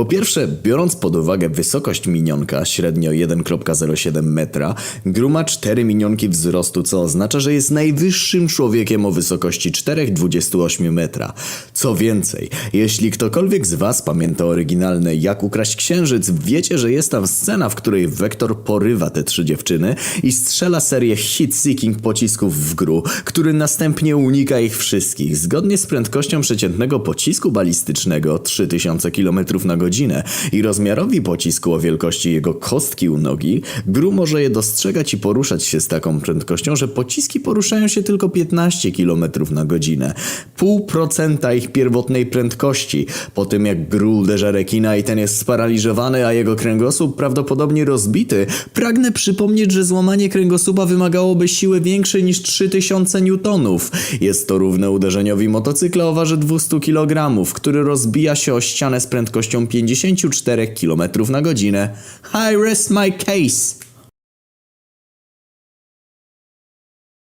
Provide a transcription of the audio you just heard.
Po pierwsze, biorąc pod uwagę wysokość minionka, średnio 1,07 metra, Gru ma 4 minionki wzrostu, co oznacza, że jest najwyższym człowiekiem o wysokości 4,28 metra. Co więcej, jeśli ktokolwiek z Was pamięta oryginalne Jak ukraść księżyc, wiecie, że jest tam scena, w której Vector porywa te trzy dziewczyny i strzela serię hit-seeking pocisków w Gru, który następnie unika ich wszystkich, zgodnie z prędkością przeciętnego pocisku balistycznego 3000 km na godzinę i rozmiarowi pocisku o wielkości jego kostki u nogi, Gru może je dostrzegać i poruszać się z taką prędkością, że pociski poruszają się tylko 15 km na godzinę. Pół procenta ich pierwotnej prędkości. Po tym jak Gru uderza rekina i ten jest sparaliżowany, a jego kręgosłup prawdopodobnie rozbity, pragnę przypomnieć, że złamanie kręgosłupa wymagałoby siły większej niż 3000 newtonów. Jest to równe uderzeniowi motocykla o warze 200 kg, który rozbija się o ścianę z prędkością 54 km na godzinę. I rest my case.